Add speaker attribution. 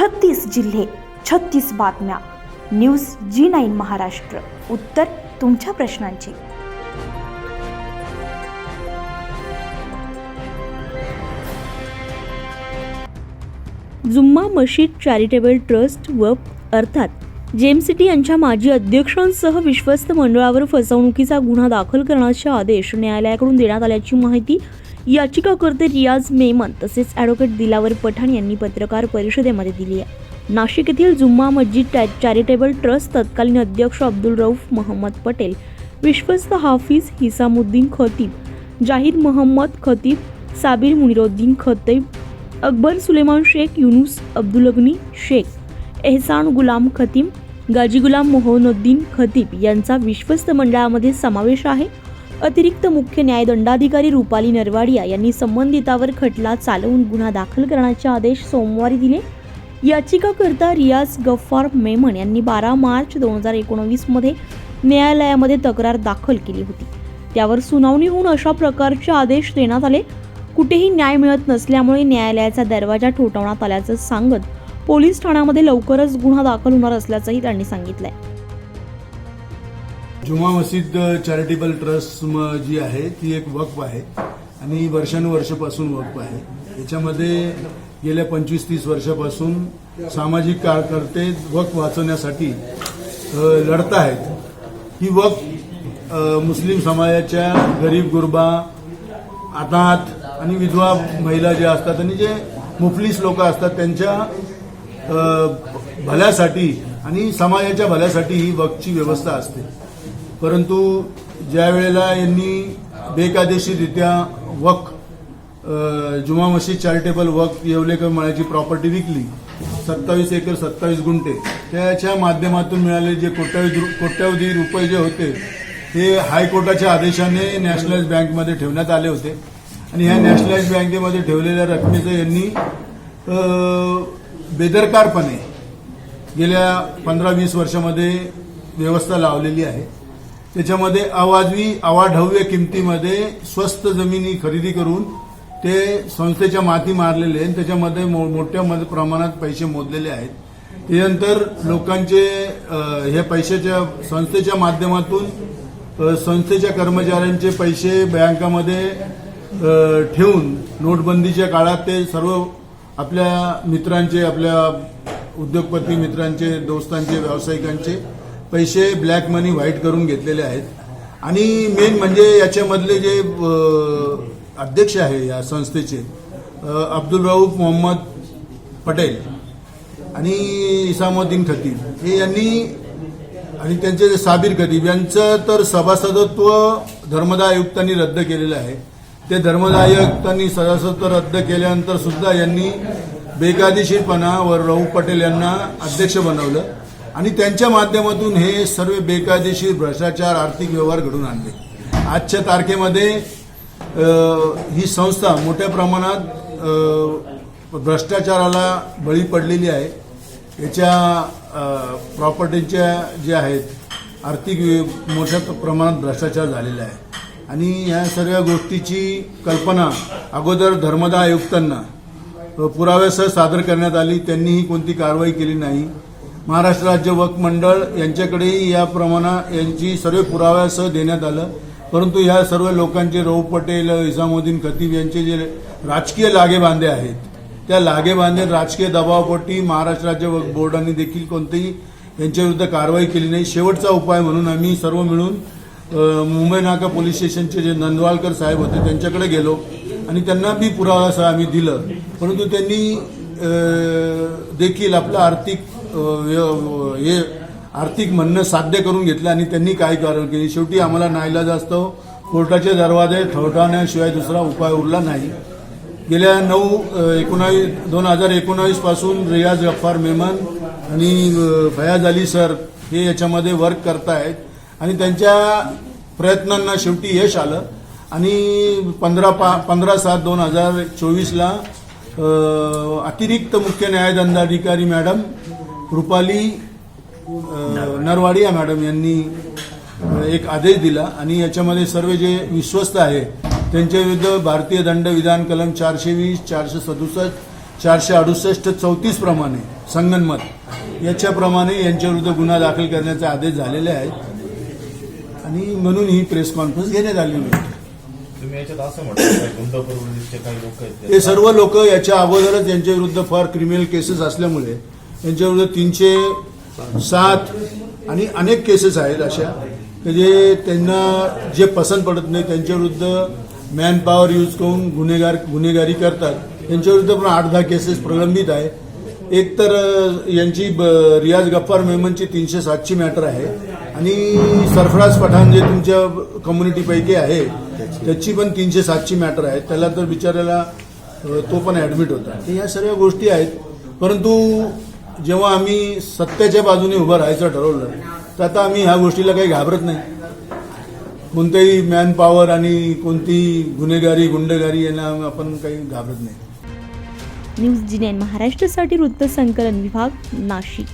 Speaker 1: छत्तीस जिल्हे छत्तीस बातम्या. News G nine Maharashtra. उत्तर तुमच्या प्रश्नांची.
Speaker 2: जुम्मा मशीद चॅरिटेबल ट्रस्ट व अर्थात जेमसिटी यांच्या माजी अध्यक्षांसह विश्वस्त मंडळावर फसवणुकीचा गुन्हा दाखल करण्याचे आदेश न्यायालयाकडून देण्यात आल्याची माहिती याचिकाकर्ते रियाज मेमन तसेच ॲडव्होकेट दिलावर पठाण यांनी पत्रकार परिषदेमध्ये दिली आहे. नाशिक येथील जुम्मा मस्जिद टॅ- चॅरिटेबल ट्रस्ट तत्कालीन अध्यक्ष अब्दुल रऊफ मोहम्मद पटेल विश्वस्त हाफिज हिसामुद्दीन खतीब जाहीर मोहम्मद खतीब साबिर मुनिरुद्दीन खतीब अकबर सुलेमान शेख युनुस अब्दुलगनी शेख एहसान गुलाम खतीम गाजी गुलाम मोहनुद्दीन खतीब यांचा विश्वस्त मंडळामध्ये समावेश आहे. अतिरिक्त मुख्य न्यायदंडाधिकारी रुपाली नरवाडिया यांनी संबंधितावर खटला चालवून गुन्हा दाखल करण्याचे आदेश सोमवारी दिले. याचिकाकर्ता रियाज गफ्फार मेमन यांनी बारा मार्च दोन हजार एकोणवीसमध्ये न्यायालयामध्ये तक्रार दाखल केली होती. त्यावर सुनावणी होऊन अशा प्रकारचे आदेश देण्यात आले. कुठेही न्याय मिळत नसल्यामुळे न्यायालयाचा दरवाजा ठोठावण्यात आल्याचं सांगत पोलीस ठाण्यामध्ये लवकरच गुन्हा दाखल होणार असल्याचंही त्यांनी सांगितलंय.
Speaker 3: जुमा मस्जिद चॅरिटेबल ट्रस्ट जी आहे ती एक वक्फ आहे आणि वर्षानुवर्षापासून वक्फ आहे. याच्यामध्ये गेल्या पंचवीस तीस वर्षापासून सामाजिक कार्यकर्ते वक्फ वाचवण्यासाठी लढत आहेत ही वक्फ मुस्लिम समाजाच्या गरीब गुरबा अनाथ आणि विधवा महिला ज्या असतात आणि जे मुफलीस लोक असतात त्यांच्या भल्यासाठी आणि समाजाच्या भल्यासाठी ही वक्फची व्यवस्था असते. परंतु ज्या वेळेला यांनी बेकायदेशीररित्या वक जुमा मशीद चॅरिटेबल वक येवलेकर मळ्याची प्रॉपर्टी विकली सत्तावीस एकर सत्तावीस गुंठे त्याच्या माध्यमातून मिळालेले जे कोट्यावधी कोट्यावधी रुपये जे होते ते हायकोर्टाच्या आदेशाने नॅशनलाइज बँकमध्ये ठेवण्यात आले होते. आणि ह्या नॅशनलाइज बँकेमध्ये ठेवलेल्या रकमेचं यांनी बेदरकारपणे गेल्या पंधरा वीस वर्षामध्ये व्यवस्था लावलेली आहे. त्याच्यामध्ये अवाजवी अवाढव्य किमतीमध्ये स्वस्त जमिनी खरेदी करून ते संस्थेच्या माती मारलेले आहेत. त्याच्यामध्ये मो- मोठ्या प्रमाणात पैसे मोजलेले आहेत. त्यानंतर लोकांचे हे पैशाच्या संस्थेच्या माध्यमातून संस्थेच्या कर्मचाऱ्यांचे पैसे बँकामध्ये ठेवून नोटबंदीच्या काळात ते सर्व आपल्या मित्रांचे आपल्या उद्योगपती मित्रांचे दोस्तांचे व्यावसायिकांचे पैसे ब्लॅक मनी व्हाईट करून घेतलेले आहेत. आणि मेन म्हणजे याच्यामधले जे अध्यक्ष आहे या संस्थेचे अब्दुल रऊफ मोहम्मद पटेल आणि इसामुद्दीन खतीब हे यांनी आणि त्यांचे जे साबीर खतीब यांचं तर सभासदत्व धर्मदाय आयुक्तांनी रद्द केलेलं आहे. ते धर्मदायकांनी सदस्यत्व रद्द केल्यानंतर सुद्धा यांनी बेकायदेशीरपणा व राहू पटेल यांना अध्यक्ष बनवलं आणि त्यांच्या माध्यमातून हे सर्व बेकायदेशीर भ्रष्टाचार आर्थिक व्यवहार घडून आणले. आजच्या तारखेमध्ये ही संस्था मोठ्या प्रमाणात भ्रष्टाचाराला बळी पडलेली आहे. याच्या प्रॉपर्टीच्या जे आहेत आर्थिक मोठ्या प्रमाणात भ्रष्टाचार झालेला आहे. आणि ह्या सर्व गोष्टीची कल्पना अगोदर धर्मदा आयुक्तांना पुराव्यासह सादर करण्यात आली त्यांनीही कोणती कारवाई केली नाही. महाराष्ट्र राज्य वक्फ मंडळ यांच्याकडेही या प्रमाणा यांची सर्व पुराव्यासह देण्यात आलं. परंतु ह्या सर्व लोकांचे रऊ पटेल इसामुद्दीन खतीब यांचे जे राजकीय लागेबांधे आहेत त्या लागेबांधे राजकीय दबावपोटी महाराष्ट्र राज्य वक्फ बोर्डाने देखील कोणतीही यांच्याविरुद्ध कारवाई केली नाही. शेवटचा उपाय म्हणून आम्ही सर्व मिळून मुंबई नाका पोलीस स्टेशनचे जे नंदवालकर साहेब होते त्यांच्याकडे गेलो आणि त्यांना बी पुरावा पुरावासह आम्ही दिलं. परंतु त्यांनी देखील आपलं आर्थिक हे आर्थिक म्हणणं साध्य करून घेतलं आणि त्यांनी काय कारण केली. शेवटी आम्हाला नाईलाज असतो. कोर्टाचे दरवाजे ठवठावण्याशिवाय दुसरा उपाय उरला नाही. गेल्या नऊ एकोणावीस दोन हजार एकोणावीसपासून रियाज गफ्फार मेमन आणि फयाज अली सर हे याच्यामध्ये वर्क करतायत. आणि त्यांच्या प्रयत्नांना शेवटी यश आलं. आणि पंधरा पा पंधरा सात दोन हजार चोवीसला अतिरिक्त मुख्य न्यायदंडाधिकारी मॅडम रुपाली नरवाडिया मॅडम यांनी एक आदेश दिला. आणि याच्यामध्ये सर्व जे विश्वस्त आहे त्यांच्या विरुद्ध भारतीय दंड विधान कलम चारशे वीस चारशे सदुसष्ट चारशे अडुसष्ट चौतीस प्रमाणे संगनमत याच्याप्रमाणे यांच्याविरुद्ध गुन्हा दाखल करण्याचे आदेश झालेले आहेत. आणि म्हणून ही प्रेस कॉन्फरन्स घेण्यात आलेली होती.
Speaker 4: तुम्ही याच्यात असं म्हटलं गुंड प्रवृत्तीचे काही लोक आहेत
Speaker 3: हे सर्व लोक याच्या अगोदरच यांच्या विरुद्ध फार क्रिमिनल केसेस असल्यामुळे यांच्याविरुद्ध तीनशे सात आणि अनेक केसेस आहेत अशा की जे त्यांना जे पसंत पडत नाही त्यांच्याविरुद्ध मॅन पॉवर यूज करून गुन्हेगार गुन्हेगारी करतात. त्यांच्याविरुद्ध पण आठ दहा केसेस प्रलंबित आहे. एक तर यांची रियाज गफ्फार मेमनची तीनशे सातची मॅटर आहे. आणि सरफराज पठाण जे तुमच्या कम्युनिटीपैकी आहे त्याची. पण तीनशे सातची मॅटर आहे त्याला तर बिचारायला तो पण ऍडमिट होता. तर या सर्व गोष्टी आहेत. परंतु जेव्हा आम्ही सत्याच्या बाजूने उभं राहायचं ठरवलं तर आता आम्ही ह्या गोष्टीला काही घाबरत नाही. कोणत्याही मॅन पॉवर आणि कोणतीही गुन्हेगारी गुंडगारी यांना आपण काही घाबरत नाही.
Speaker 2: न्यूज जी नाईन महाराष्ट्रासाठी वृत्त संकलन विभाग नाशिक.